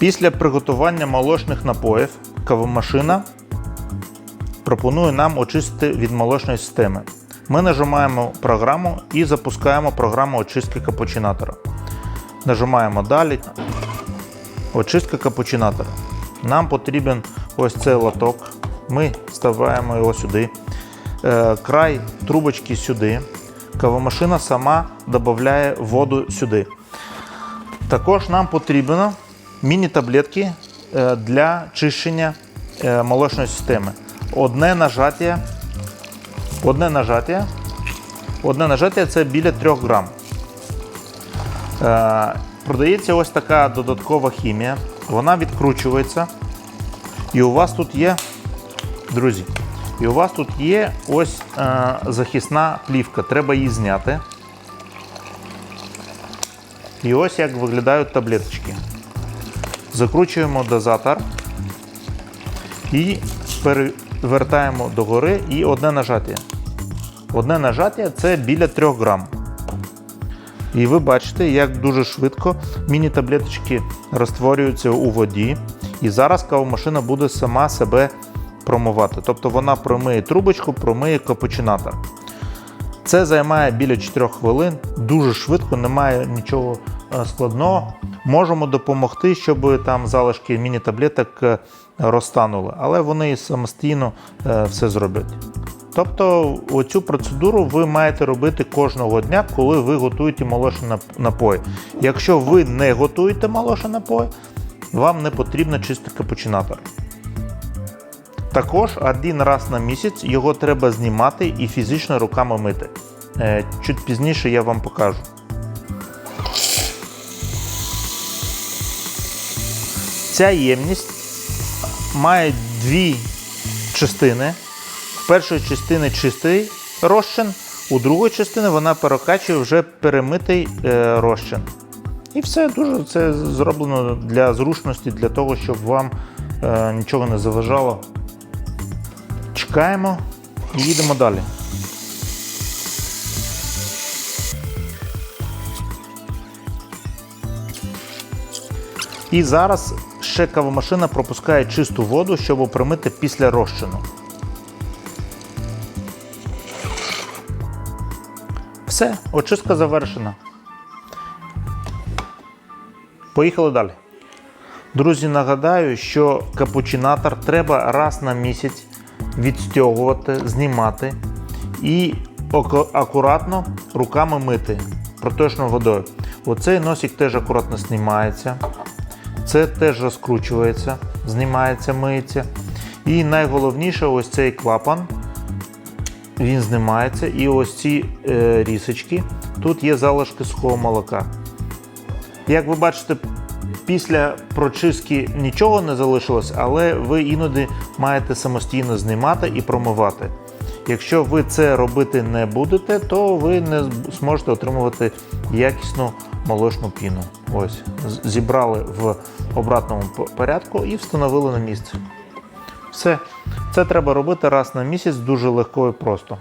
Після приготування молочних напоїв кавомашина пропонує нам очистити від молочної системи. Ми нажимаємо програму і запускаємо програму очистки капучинатора. Нажимаємо далі. Очистка капучинатора. Нам потрібен ось цей лоток. Ми ставимо його сюди. Е, Край трубочки сюди. Кавомашина сама додає воду сюди. Також нам потрібно міні-таблетки е, для чищення е, молочної системи. Одне нажаття, одне нажаття, одне нажаття це біля 3 грам. Е, Продається ось така додаткова хімія. Вона відкручується. І у вас тут є, друзі, і у вас тут є ось е, захисна плівка. Треба її зняти. І ось як виглядають таблеточки. Закручуємо дозатор і перевертаємо догори і одне нажаття. Одне нажаття це біля 3 грам. І ви бачите, як дуже швидко міні-таблеточки розтворюються у воді. І зараз кавомашина буде сама себе промивати. Тобто вона промиє трубочку, промиє капучинатор. Це займає біля 4 хвилин, дуже швидко, немає нічого складного. Можемо допомогти, щоб там залишки міні-таблеток е, розтанули, але вони самостійно е, все зроблять. Тобто оцю процедуру ви маєте робити кожного дня, коли ви готуєте молочний нап- напій. Якщо ви не готуєте молочний напій, вам не потрібно чистий капучинатор. Також один раз на місяць його треба знімати і фізично руками мити. Е, Чуть пізніше я вам покажу. Ця ємність має дві частини. В першої частини чистий розчин, у другої частини вона перекачує вже перемитий е, розчин. І все дуже це зроблено для зручності, для того, щоб вам е, нічого не заважало. Чекаємо і їдемо далі. І зараз ще кавомашина пропускає чисту воду, щоб опромити після розчину. Все, очистка завершена. Поїхали далі. Друзі, нагадаю, що капучинатор треба раз на місяць відстягувати, знімати і акуратно руками мити проточною водою. Оцей носик теж акуратно знімається. Це теж розкручується, знімається, миється. І найголовніше ось цей клапан. Він знімається. І ось ці е, рісочки. Тут є залишки сухого молока. Як ви бачите, після прочистки нічого не залишилось, але ви іноді маєте самостійно знімати і промивати. Якщо ви це робити не будете, то ви не зможете отримувати якісну молочну піну. Ось, зібрали в обратному порядку і встановили на місце. Все. Це треба робити раз на місяць дуже легко і просто.